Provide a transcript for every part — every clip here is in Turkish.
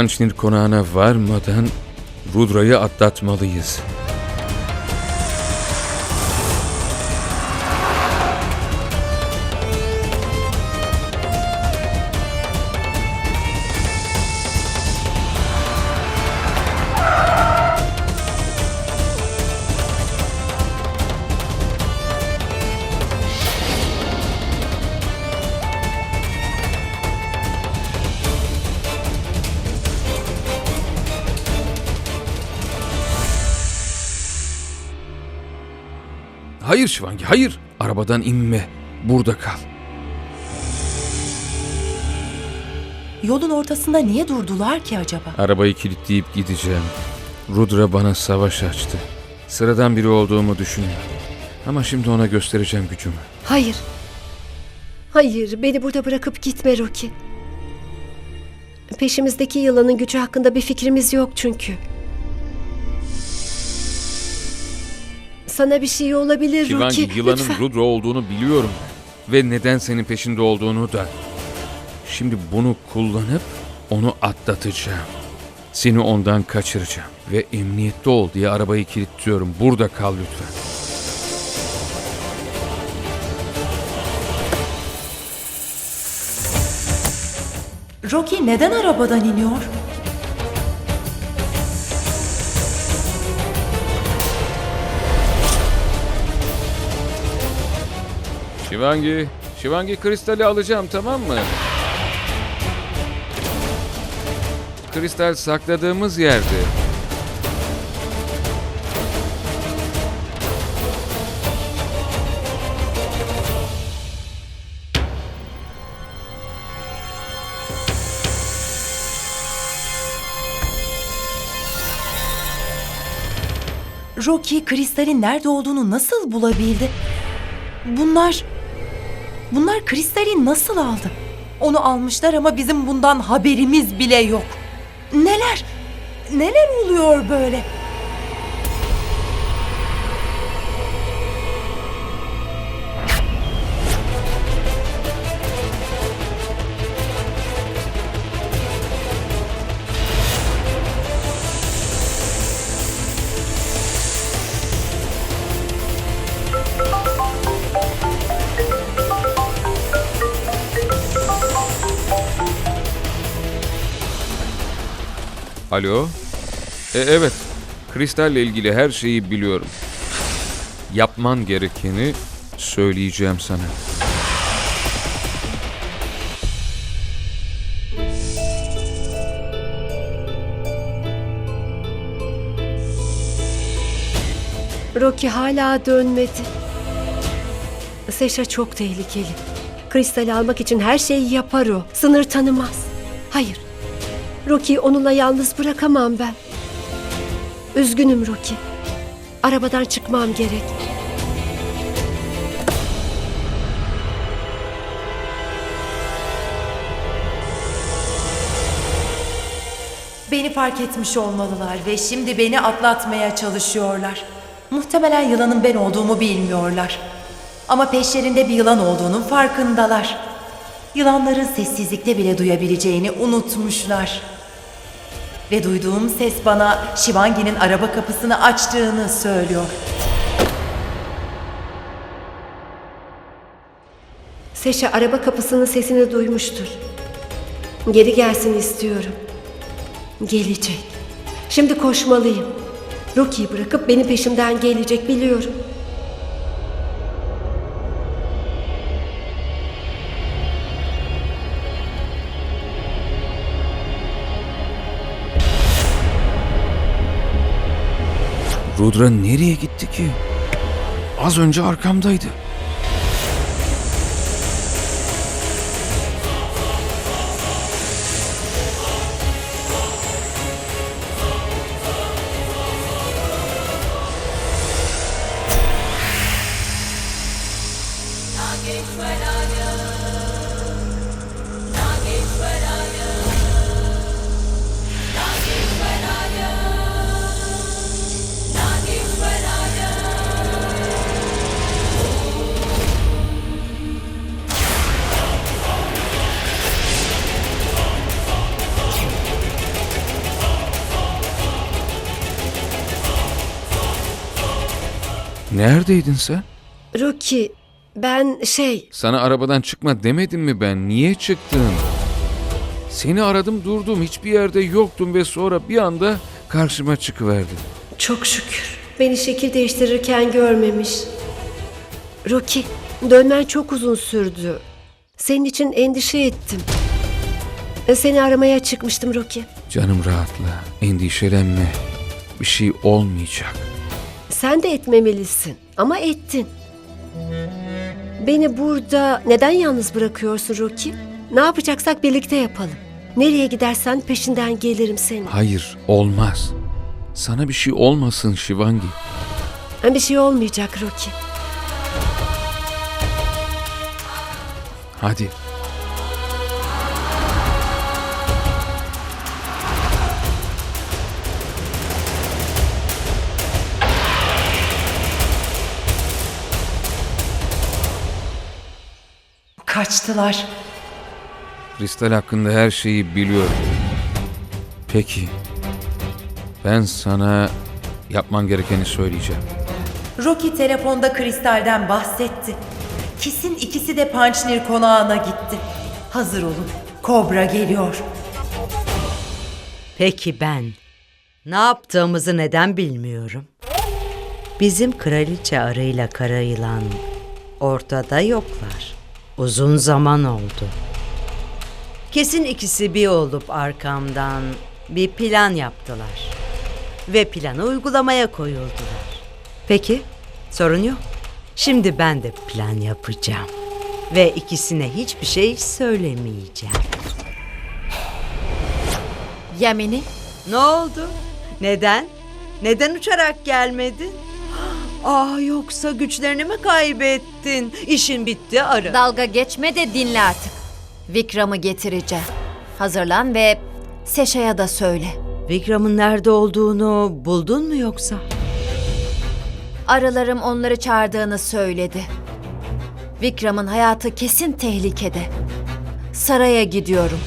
Panchnir konağına varmadan Rudra'yı atlatmalıyız. Hayır Şivangi, hayır. Arabadan inme. Burada kal. Yolun ortasında niye durdular ki acaba? Arabayı kilitleyip gideceğim. Rudra bana savaş açtı. Sıradan biri olduğumu düşünüyor. Ama şimdi ona göstereceğim gücümü. Hayır. Hayır, beni burada bırakıp gitme Rocky. Peşimizdeki yılanın gücü hakkında bir fikrimiz yok çünkü. Sana bir şey olabilir Şivangi Rocky. yılanın lütfen. Rudra olduğunu biliyorum. Ve neden senin peşinde olduğunu da. Şimdi bunu kullanıp onu atlatacağım. Seni ondan kaçıracağım. Ve emniyette ol diye arabayı kilitliyorum. Burada kal lütfen. Rocky neden arabadan iniyor? Şivangi, Şivangi kristali alacağım tamam mı? Kristal sakladığımız yerde. Rocky kristalin nerede olduğunu nasıl bulabildi? Bunlar... Bunlar kristali nasıl aldı? Onu almışlar ama bizim bundan haberimiz bile yok. Neler? Neler oluyor böyle? Alo? E, evet. Kristalle ilgili her şeyi biliyorum. Yapman gerekeni söyleyeceğim sana. Rocky hala dönmedi. Seşa çok tehlikeli. Kristal almak için her şeyi yapar o. Sınır tanımaz. Hayır. Rocky'yi onunla yalnız bırakamam ben. Üzgünüm Rocky. Arabadan çıkmam gerek. Beni fark etmiş olmalılar ve şimdi beni atlatmaya çalışıyorlar. Muhtemelen yılanın ben olduğumu bilmiyorlar. Ama peşlerinde bir yılan olduğunun farkındalar. Yılanların sessizlikte bile duyabileceğini unutmuşlar. Ve duyduğum ses bana Shivangi'nin araba kapısını açtığını söylüyor. Seşa araba kapısının sesini duymuştur. Geri gelsin istiyorum. Gelecek. Şimdi koşmalıyım. Rocky'yi bırakıp benim peşimden gelecek biliyorum. Rudra nereye gitti ki? Az önce arkamdaydı. Neredeydin sen? Rocky, ben şey... Sana arabadan çıkma demedim mi ben? Niye çıktın? Seni aradım durdum hiçbir yerde yoktun ve sonra bir anda karşıma çıkıverdin. Çok şükür. Beni şekil değiştirirken görmemiş. Rocky, dönmen çok uzun sürdü. Senin için endişe ettim. Seni aramaya çıkmıştım Rocky. Canım rahatla, endişelenme. Bir şey olmayacak. Sen de etmemelisin ama ettin. Beni burada neden yalnız bırakıyorsun Rocky? Ne yapacaksak birlikte yapalım. Nereye gidersen peşinden gelirim senin. Hayır, olmaz. Sana bir şey olmasın Shivangi. Bir şey olmayacak Rocky. Hadi. Kaçtılar. Kristal hakkında her şeyi biliyorum. Peki. Ben sana yapman gerekeni söyleyeceğim. Rocky telefonda kristalden bahsetti. Kesin ikisi de Pançnir konağına gitti. Hazır olun. Kobra geliyor. Peki ben ne yaptığımızı neden bilmiyorum? Bizim kraliçe arıyla kara yılan ortada yoklar. Uzun zaman oldu. Kesin ikisi bir olup arkamdan bir plan yaptılar. Ve planı uygulamaya koyuldular. Peki, sorun yok. Şimdi ben de plan yapacağım. Ve ikisine hiçbir şey söylemeyeceğim. Yemini Ne oldu? Neden? Neden uçarak gelmedin? Ah yoksa güçlerini mi kaybettin? İşin bitti ara. dalga geçme de dinle artık. Vikram'ı getireceğim. Hazırlan ve Seşa'ya da söyle. Vikram'ın nerede olduğunu buldun mu yoksa? Arılarım onları çağırdığını söyledi. Vikram'ın hayatı kesin tehlikede. Saraya gidiyorum.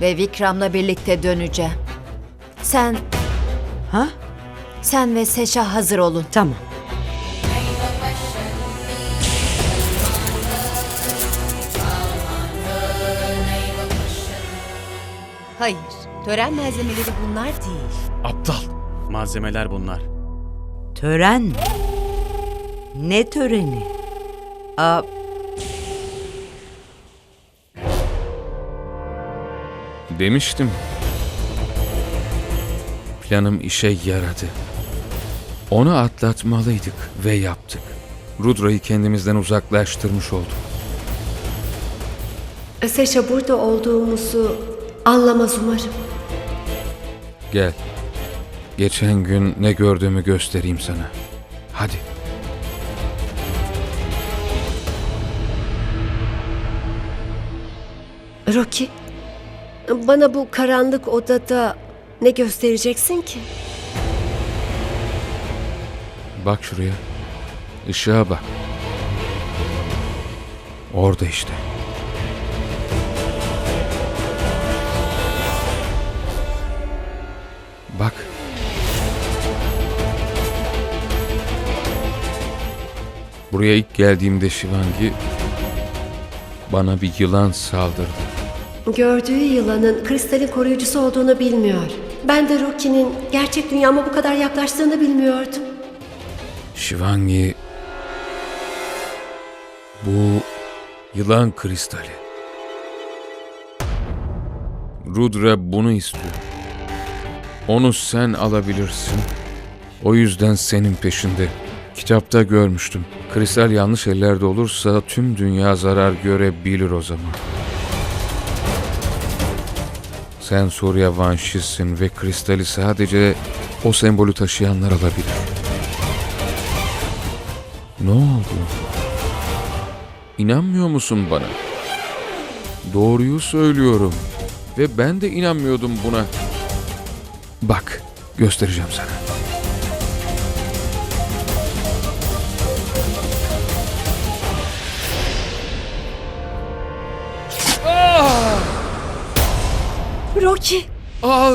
Ve Vikram'la birlikte döneceğim. Sen, Ha? sen ve Seşa hazır olun. Tamam. Hayır, tören malzemeleri bunlar değil. Aptal. Malzemeler bunlar. Tören mi? Ne töreni? Aa, Demiştim. Planım işe yaradı. Onu atlatmalıydık ve yaptık. Rudra'yı kendimizden uzaklaştırmış olduk. Seşa burada olduğumuzu anlamaz umarım. Gel. Geçen gün ne gördüğümü göstereyim sana. Hadi. Rocky, bana bu karanlık odada ne göstereceksin ki? Bak şuraya. Işığa bak. Orada işte. Buraya ilk geldiğimde Shivangi bana bir yılan saldırdı. Gördüğü yılanın kristalin koruyucusu olduğunu bilmiyor. Ben de Rocky'nin gerçek dünyama bu kadar yaklaştığını bilmiyordum. Shivangi bu yılan kristali. Rudra bunu istiyor. Onu sen alabilirsin. O yüzden senin peşinde. Kitapta görmüştüm. Kristal yanlış ellerde olursa tüm dünya zarar görebilir o zaman. Sen Surya Vanşi'sin ve kristali sadece o sembolü taşıyanlar alabilir. Ne oldu? İnanmıyor musun bana? Doğruyu söylüyorum. Ve ben de inanmıyordum buna. Bak, göstereceğim sana. Rocky, Ah!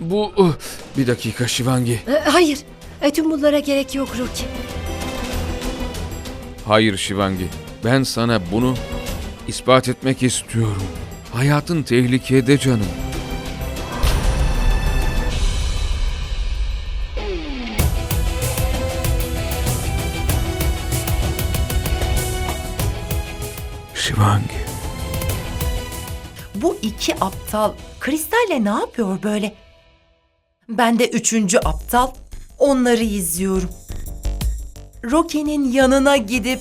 Bu uh, bir dakika Shivangi. e, hayır. E, tüm bunlara gerek yok Rocky. Hayır Shivangi. Ben sana bunu ispat etmek istiyorum. Hayatın tehlikede canım. Shivangi. Bu iki aptal Kristal'le ne yapıyor böyle? Ben de üçüncü aptal onları izliyorum. Rocky'nin yanına gidip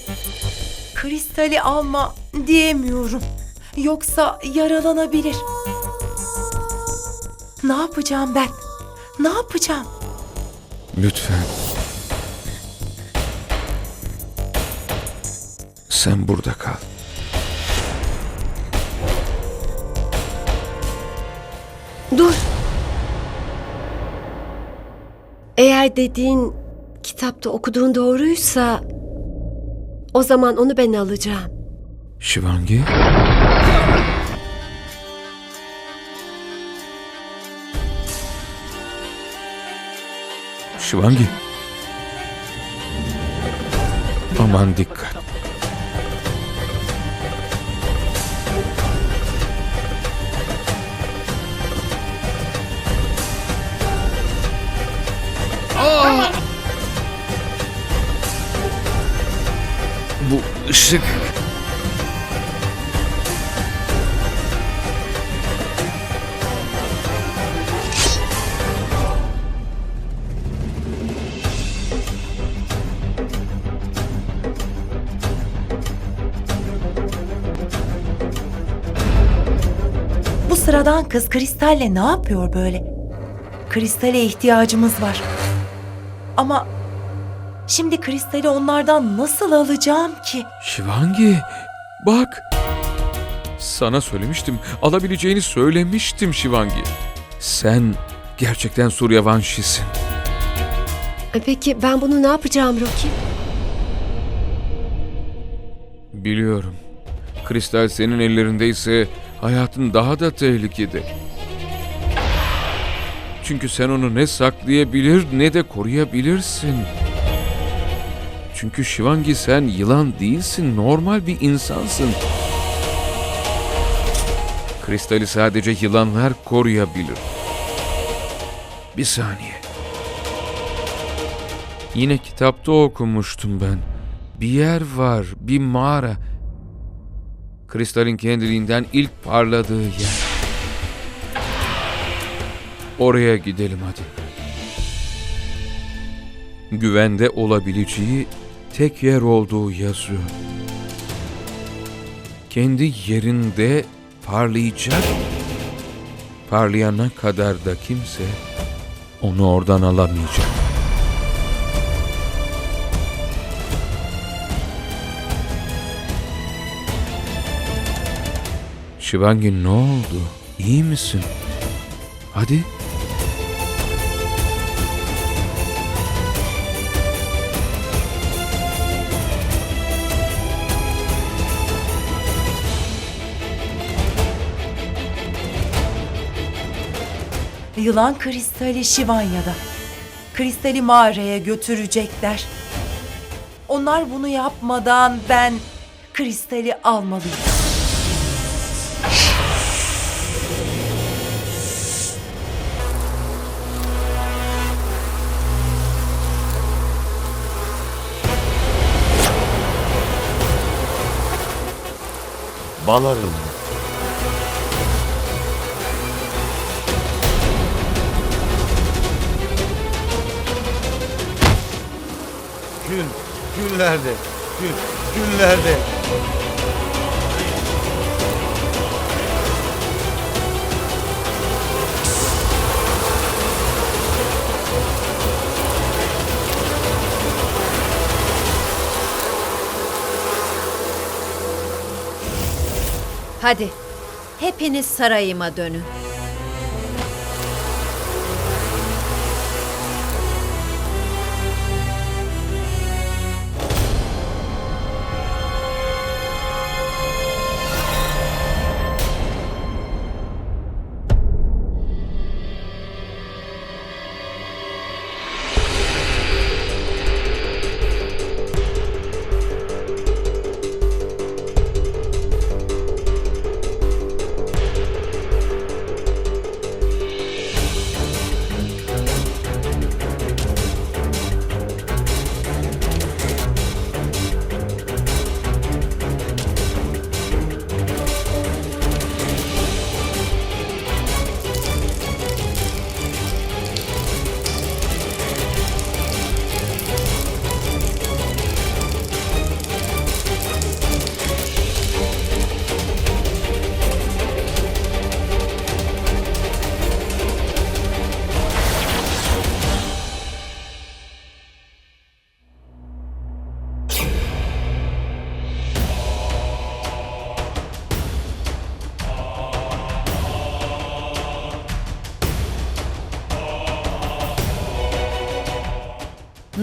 Kristal'i alma diyemiyorum. Yoksa yaralanabilir. Ne yapacağım ben? Ne yapacağım? Lütfen. Sen burada kal. Dur. Eğer dediğin kitapta okuduğun doğruysa o zaman onu ben alacağım. Shivangi? Shivangi. Aman dikkat. Bu ışık Bu sıradan kız Kristal'le ne yapıyor böyle? Kristal'e ihtiyacımız var. Ama şimdi Kristal'i onlardan nasıl alacağım ki? Şivangi, bak. Sana söylemiştim, alabileceğini söylemiştim Şivangi. Sen gerçekten Suryavanşisin. E, Peki ben bunu ne yapacağım Rocky? Biliyorum. Kristal senin ellerindeyse hayatın daha da tehlikede. Çünkü sen onu ne saklayabilir ne de koruyabilirsin. Çünkü Şivangi sen yılan değilsin, normal bir insansın. Kristali sadece yılanlar koruyabilir. Bir saniye. Yine kitapta okumuştum ben. Bir yer var, bir mağara. Kristalin kendiliğinden ilk parladığı yer. Oraya gidelim hadi. Güvende olabileceği tek yer olduğu yazıyor. Kendi yerinde parlayacak. Parlayana kadar da kimse onu oradan alamayacak. Şivangi ne oldu? İyi misin? Hadi. Yılan kristali Şivanya'da. Kristali mağaraya götürecekler. Onlar bunu yapmadan ben kristali almalıyım. Balarım. Günlerde, gün, günlerde. Hadi, hepiniz sarayıma dönün.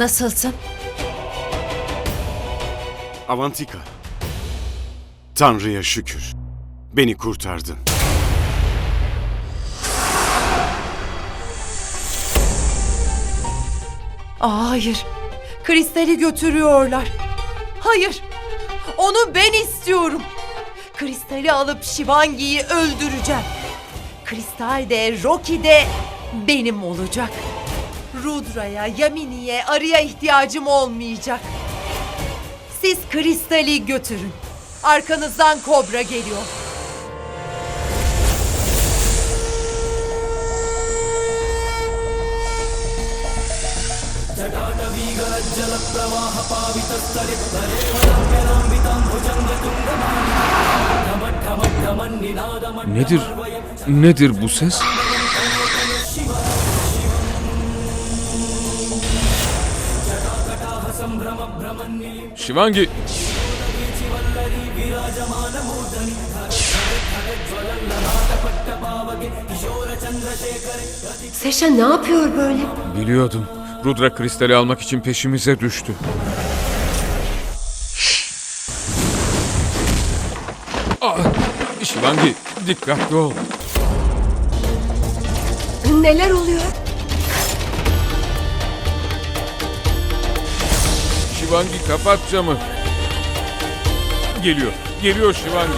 Nasılsın? Avantika. Tanrı'ya şükür. Beni kurtardın. Aa, hayır. Kristali götürüyorlar. Hayır. Onu ben istiyorum. Kristali alıp Shivangi'yi öldüreceğim. Kristal de Rocky de benim olacak. Rudra'ya, Yamini'ye, Arı'ya ihtiyacım olmayacak. Siz kristali götürün. Arkanızdan kobra geliyor. Nedir? Nedir bu ses? Shivangi! Seşa ne yapıyor böyle? Biliyordum. Rudra kristali almak için peşimize düştü. Ah! Shivangi dikkatli ol. Neler oluyor? Shivangi kapat camı. Geliyor. Geliyor Shivangi.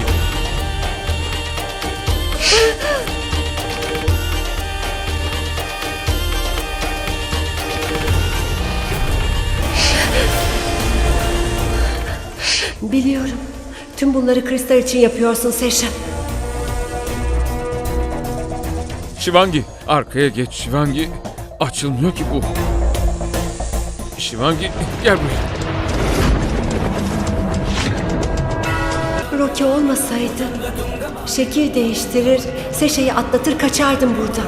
Biliyorum. Tüm bunları kristal için yapıyorsun Seşa. Shivangi arkaya geç Shivangi. Açılmıyor ki bu. Shivangi gel buraya. Rocky olmasaydı şekil değiştirir, Seşa'yı atlatır kaçardım buradan.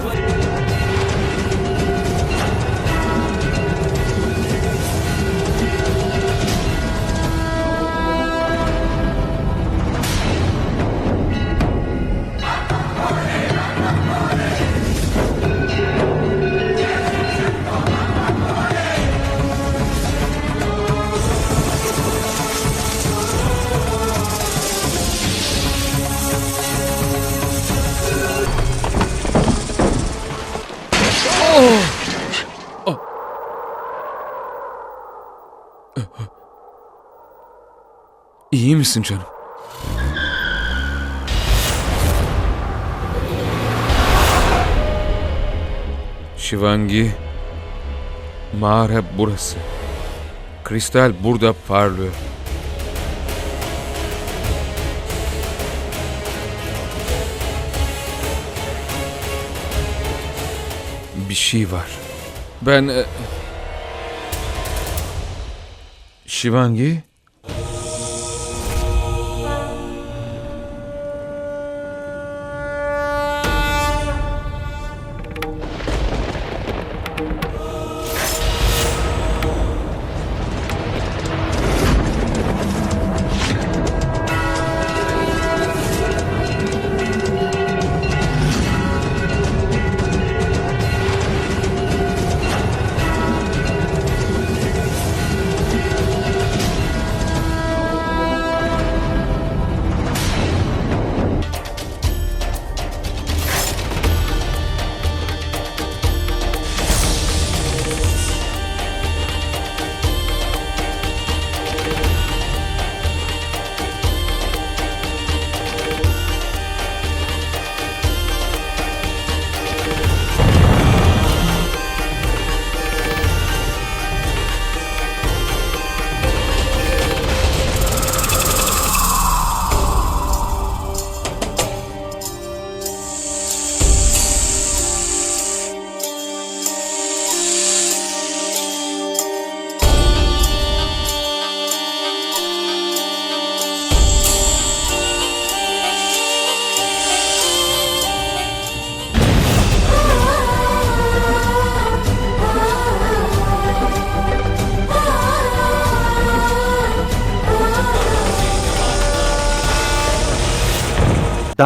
İyi misin canım? Shivangi, mağara burası. Kristal burada parlıyor. Bir şey var. Ben... e?